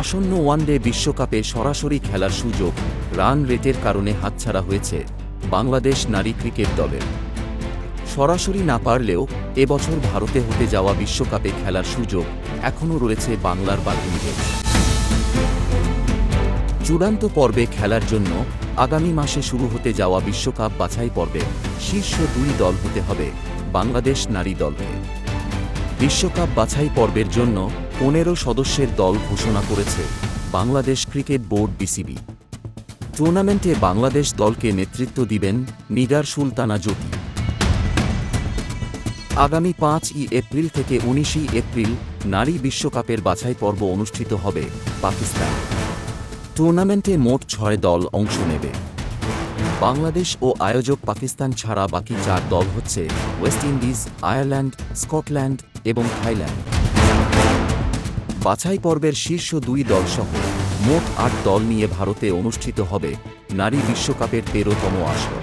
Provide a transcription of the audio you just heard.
আসন্ন ওয়ানডে বিশ্বকাপে সরাসরি খেলার সুযোগ রান রেটের কারণে হাতছাড়া হয়েছে বাংলাদেশ নারী ক্রিকেট দলের। সরাসরি না পারলেও এবছর ভারতে হতে যাওয়া বিশ্বকাপে খেলার সুযোগ এখনও রয়েছে বাংলার বাঘিনীদের চূড়ান্ত পর্বে খেলার জন্য আগামী মাসে শুরু হতে যাওয়া বিশ্বকাপ বাছাই পর্বে শীর্ষ দুই দল হতে হবে বাংলাদেশ নারী দলকে। বিশ্বকাপ বাছাই পর্বের জন্য পনেরো সদস্যের দল ঘোষণা করেছে বাংলাদেশ ক্রিকেট বোর্ড বিসিবি। টুর্নামেন্টে বাংলাদেশ দলকে নেতৃত্ব দিবেন নিগার সুলতানা জ্যোতি। আগামী পাঁচ ই এপ্রিল থেকে উনিশই এপ্রিল নারী বিশ্বকাপের বাছাই পর্ব অনুষ্ঠিত হবে পাকিস্তান। টুর্নামেন্টে মোট ছয় দল অংশ নেবে। বাংলাদেশ ও আয়োজক পাকিস্তান ছাড়া বাকি চার দল হচ্ছে ওয়েস্ট ইন্ডিজ, আয়ারল্যান্ড, স্কটল্যান্ড এবং থাইল্যান্ড। বাছাই পর্বের শীর্ষ দুই দল সহ মোট আট দল নিয়ে ভারতে অনুষ্ঠিত হবে নারী বিশ্বকাপের তেরোতম আসর।